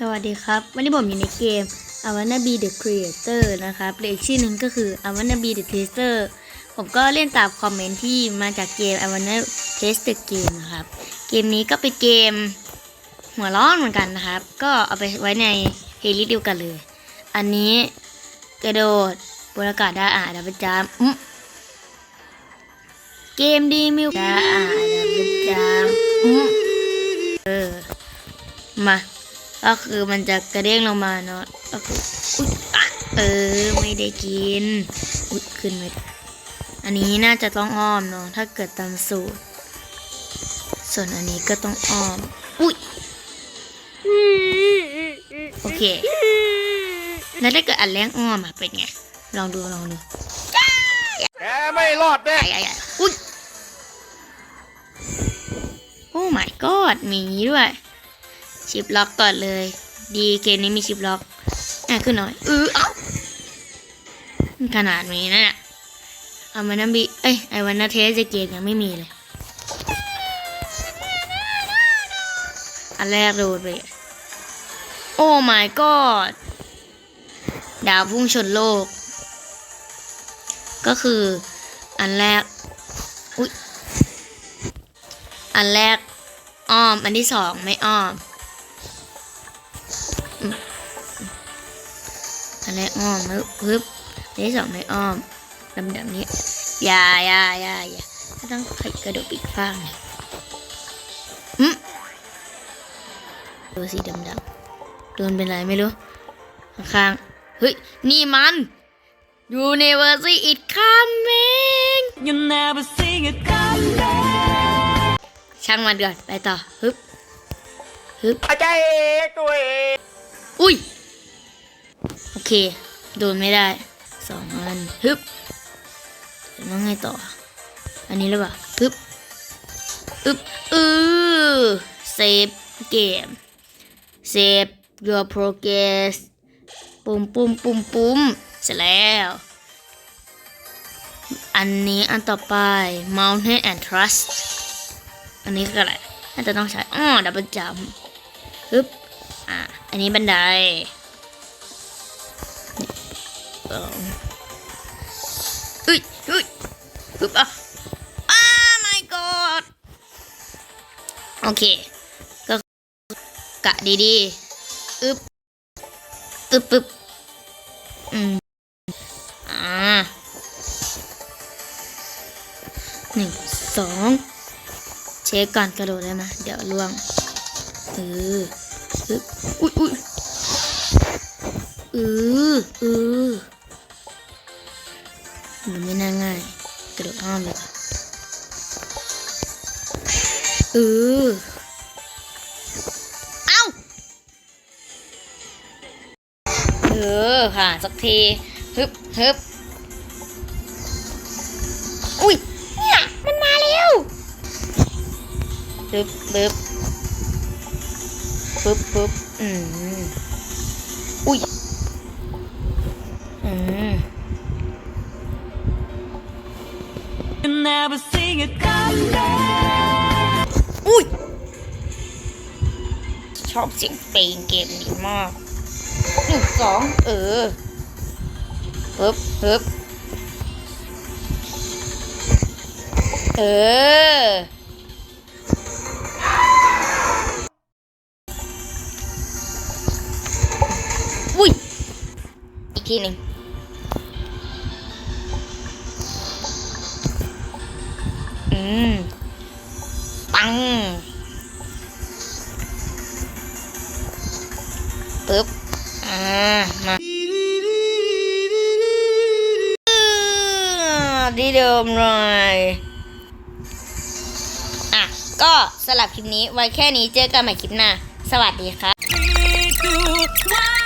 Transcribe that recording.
สวัสดีครับ วันนี้ผมอยู่ในเกม I wanna be the creator นะครับหรืออีกชื่อหนึ่งก็คือ I wanna be the tester ผมก็เล่นตามคอมเมนต์ที่มาจากเกม I wanna test the game นะครับ เกมนี้ก็เป็นเกมหัวร้อนเหมือนกันนะครับ ก็เอาไปไว้ในเพลย์ลิสต์เดียวกันเลย อันนี้กระโดดบนอากาศได้อ่าดับเบิลจามอื้อเกมดีมิวได้อ่าดับเบิลจามอื้อเออมา ก็คือมันจะกระเด้งลงมาเนาะก็คืออุ๊ยอะเออไม่ได้กินอุ๊ยขึ้นไม่ได้อันนี้น่าจะต้องอ้อมเนาะถ้าเกิดตามสูตร ส่วนอันนี้ก็ต้องอ้อม อุ๊ยโอเคแล้วถ้าเกิดอันแรงอ้อมอะเป็นไง ลองดูลองดูแกไม่รอดแน่ไอ้ไอ้ไอ้อุ๊ยโอ้ my god มีอย่างนี้ด้วย ชิปล็อกก่อนเลย ดีเกมนี้มีชิปล็อกอะขึ้นหน่อยเออเอาขนาดนี้นะเนี่ยเอามานับีเอ้ยไอวันนาเทสเกมยังไม่มีเลย อันแรกโดนไปโอ้ my god ดาวพุ่งชนโลก ก็คืออันแรก อุ๊ยอันแรกอ้อม อันที่สองไม่อ้อม อืมอันแรกอ้อมแล้วปึ๊บอันที่สองไม่อ้อมดำๆนี้อย่าอย่าอย่าอย่าก็ต้องขยกระโดดไปอีกข้างหนึ่งอืมดูสีดำๆโดนเป็นไรไม่รู้ ข้างๆเฮ้ย นี่มัน University is coming You never see it come back. ช่างมันก่อนไปต่อ ฮึบ ฮึบอาจารย์เอกตัวเอง อุ้ย โอเค โดนไม่ได้สองอันฮึบแล้วไงต่อ อันนี้หรือเปล่าฮึบอึบอือเซฟเกมเซฟ your progress ปุ่มปุ่มปุ่มปุ่มเสร็จแล้ว อันนี้อันต่อไป mountain and trust อันนี้คือะไรน่าจะต้องใช้อ้อดับเบิลจัมฮึบ อะอันนี้บันไดอุ้ยอุ้ยฮึบอะอ้า my god โอเค ก็กะดีๆอึบอึบอึบอืมอ่าหนึ่งสองเช็คก่อนกระโดดได้ไหมเดี๋ยวล่วงเออ อึบอุ้ยอุ้ยเออเอมันไม่น่าง่าย กระโดดอ้อมเลยค่ะเออเอ้าเออค่ะสักทีฮึบฮึบอุ้ยเนี่ยมันมาแล้วปึ๊บปึ๊บ ปึ๊บปึ๊บอืมอุ้ยอืม You never see it come back. อุ้ย ชอบเสียงเพลงเกมนี้มากหนึ่งสองเออปึ๊บปึ๊บเออ ทีหนึ่งอืม ปังปึ๊บ อ่า มาที่เดิมเลยอะ ก็สำหรับคลิปนี้ไว้แค่นี้เจอกันใหม่คลิปหน้า สวัสดีครับ